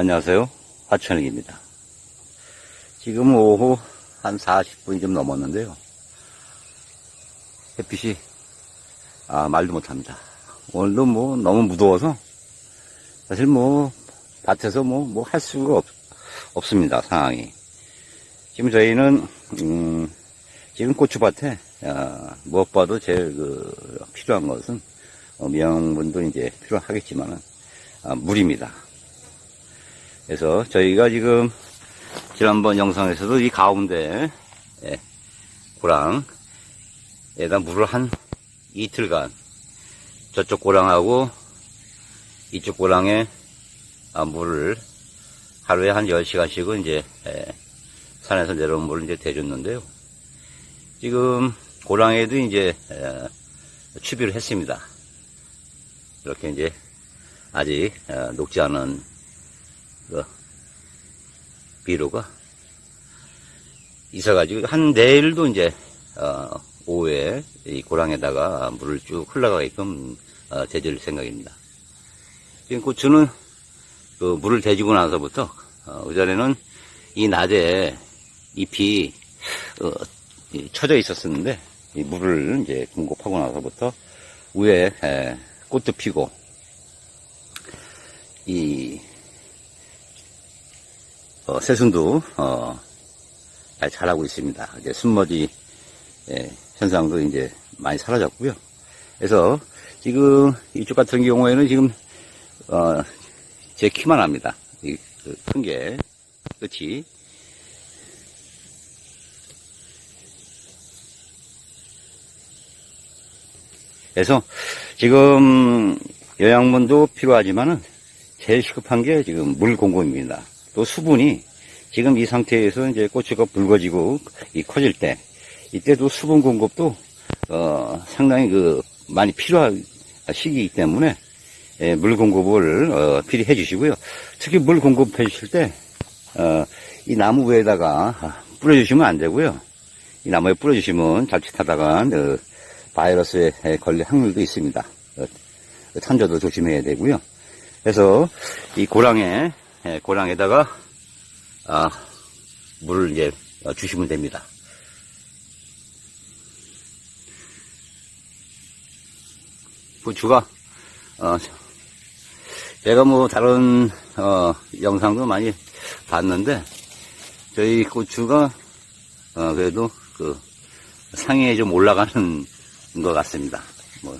안녕하세요. 화천익입니다. 지금 오후 한 40분이 좀 넘었는데요. 햇빛이, 아, 말도 못합니다. 오늘도 뭐 너무 무더워서 사실 뭐 밭에서 뭐, 뭐 할 수가 없, 없습니다. 상황이. 지금 저희는, 음, 지금 고추밭에, 아, 무엇봐도 제일 그, 필요한 것은, 어, 미양분도 이제 필요하겠지만은, 아, 물입니다. 그래서 저희가 지금 지난번 영상에서도 이 가운데 예, 고랑에다 물을 한 이틀간 저쪽 고랑하고 이쪽 고랑에 아, 물을 하루에 한 10시간씩은 이제 예, 산에서 내려온 물을 이제 대줬는데요. 지금 고랑에도 이제 예, 추비를 했습니다. 이렇게 이제 아직 어, 녹지 않은 그 비료가 있어가지고 한 내일도 이제 어, 오후에 이 고랑에다가 물을 쭉 흘러가게끔 어, 대줄 생각입니다. 지금 고추는 그 물을 대주고 나서부터 어, 그전에는 이 낮에 잎이 어, 이 처져 있었었는데 이 물을 이제 공급하고 나서부터 위에 에, 꽃도 피고 이 어, 새순도 어, 잘 자라고 있습니다. 이제 순머지 예, 현상도 이제 많이 사라졌고요. 그래서 지금 이쪽 같은 경우에는 지금 어, 제 키만 합니다. 그큰게 끝이 그래서 지금 영양분도 필요하지만은 제일 시급한 게 지금 물 공급입니다. 또 수분이 지금 이 상태에서 이제 고추가 붉어지고 이 커질 때 이때도 수분 공급도 어, 상당히 그 많이 필요한 시기이기 때문에 예, 물 공급을 어, 필히 해주시고요. 특히 물 공급해 주실 때 어, 이 나무 위에다가 뿌려주시면 안 되고요. 이 나무에 뿌려주시면 자칫하다가 어, 바이러스에 걸릴 확률도 있습니다. 어, 탄저도 조심해야 되고요. 그래서 이 고랑에 예, 고랑에다가 아, 물을 이제 어, 주시면 됩니다. 고추가 어, 제가 뭐 다른 어, 영상도 많이 봤는데 저희 고추가 어, 그래도 그 상해에 좀 올라가는 것 같습니다. 뭐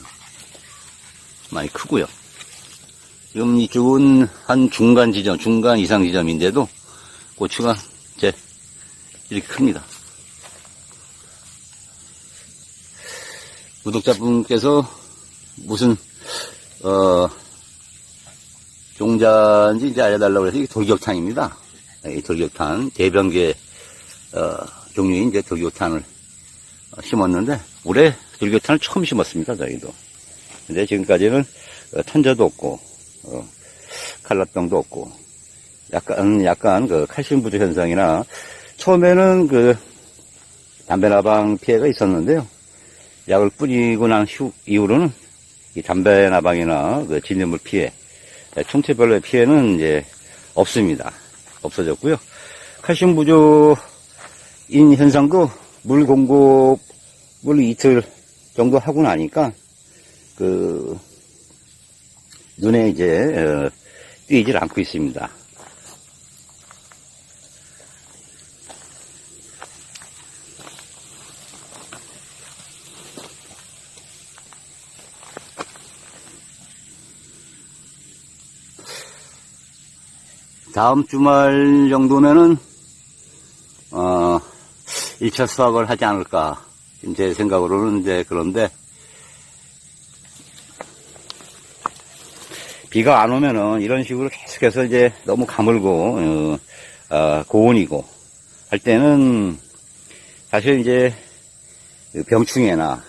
많이 크고요. 지금 이쪽은 한 중간 지점, 중간 이상 지점인데도 고추가 이제 이렇게 큽니다. 구독자분께서 무슨 어 종자인지 이제 알려달라고 해서 이게 돌격탄입니다. 이 돌격탄 대병계 어, 종류인 이제 돌격탄을 어, 심었는데 올해 돌격탄을 처음 심었습니다. 저희도. 근데 지금까지는 어, 탄저도 없고 어, 칼라병도 없고 약간 약간 그 칼슘 부족 현상이나 처음에는 그 담배나방 피해가 있었는데요. 약을 뿌리고 난 후, 이후로는 이 담배나방이나 그 진딧물 피해, 총체별로의 피해는 이제 없습니다. 없어졌고요. 칼슘 부족인 현상도 물 공급을 이틀 정도 하고 나니까 그 눈에 이제 어, 띄질 않고 있습니다. 다음 주말 정도면은 어 1차 수확을 하지 않을까 지금 제 생각으로는 이제 그런데 비가 안 오면은 이런 식으로 계속해서 이제 너무 가물고 어, 어, 고온이고 할 때는 사실 이제 그 병충해나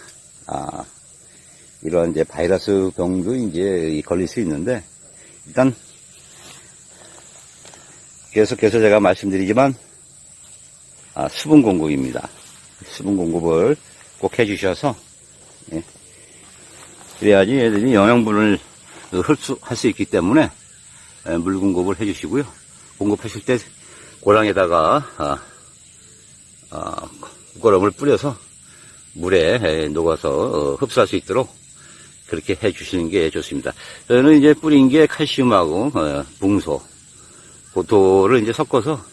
아, 이런 이제 바이러스 병도 이제 걸릴 수 있는데 일단 계속해서 제가 말씀드리지만 아, 수분 공급입니다. 수분 공급을 꼭 해주셔서 예. 그래야지 애들이 영양분을 흡수할 수 있기 때문에 에, 물 공급을 해주시고요. 공급하실 때 고랑에다가 아, 아, 국거름을 뿌려서 물에 에, 녹아서 어, 흡수할 수 있도록 그렇게 해주시는 게 좋습니다. 저는 이제 뿌린 게 칼슘하고 어, 붕소, 고토를 이제 섞어서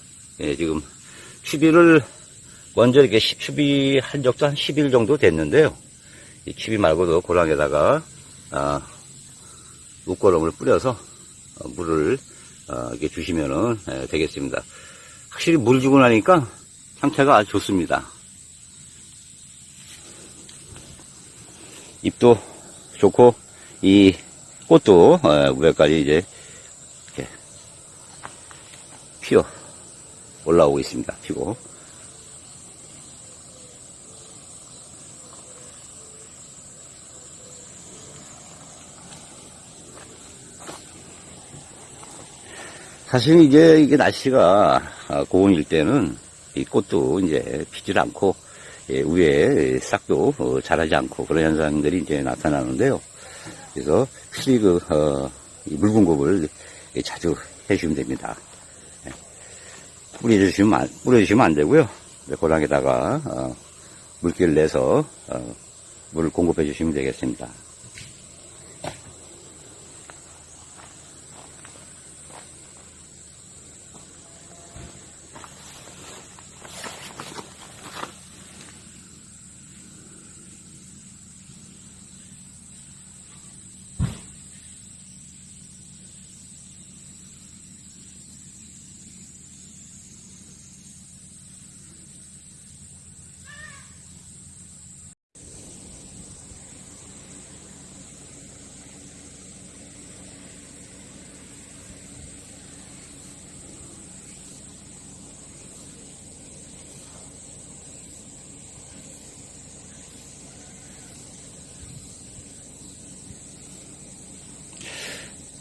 예, 지금 추비를 먼저 이렇게 시- 추비한 적도 한 10일 정도 됐는데요. 이 추비 말고도 고랑에다가 아, 목거름을 뿌려서 어, 물을 어, 이렇게 주시면은 예, 되겠습니다. 확실히 물 주고 나니까 상태가 아주 좋습니다. 잎도 좋고 이 꽃도 어, 위에까지 이제 피어 올라오고 있습니다. 피고 사실 이제 이게 날씨가 아, 고온일 때는 이 꽃도 이제 피질 않고 예, 위에 싹도 어, 자라지 않고 그런 현상들이 이제 나타나는데요. 그래서 확실히 그, 어, 이물 공급을 예, 자주 해주시면 됩니다. 예. 뿌려주시면, 안, 뿌려주시면 안 되고요. 고랑에다가, 어, 물기를 내서, 어, 물을 공급해 주시면 되겠습니다.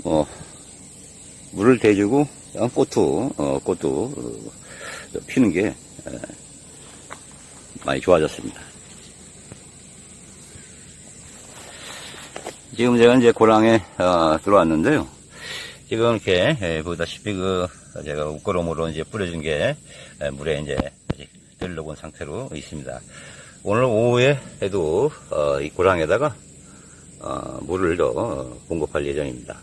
뭐, 물을 대주고, 어, 꽃도, 어, 꽃도, 어, 피는 게, 에, 많이 좋아졌습니다. 지금 제가 이제 고랑에, 어, 들어왔는데요. 지금 이렇게, 에, 보다시피 그, 제가 웃거름으로 이제 뿌려준 게, 에, 물에 이제 아직 들러본 상태로 있습니다. 오늘 오후에도, 어, 이 고랑에다가, 어, 물을 더 어, 공급할 예정입니다.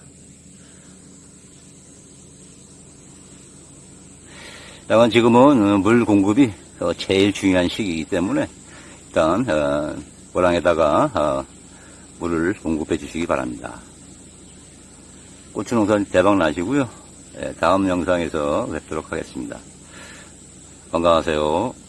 다만 지금은 어, 물 공급이 어, 제일 중요한 시기이기 때문에 일단 어, 고랑에다가 어, 물을 공급해 주시기 바랍니다. 고추 농사 대박 나시고요. 예, 다음 영상에서 뵙도록 하겠습니다. 건강하세요.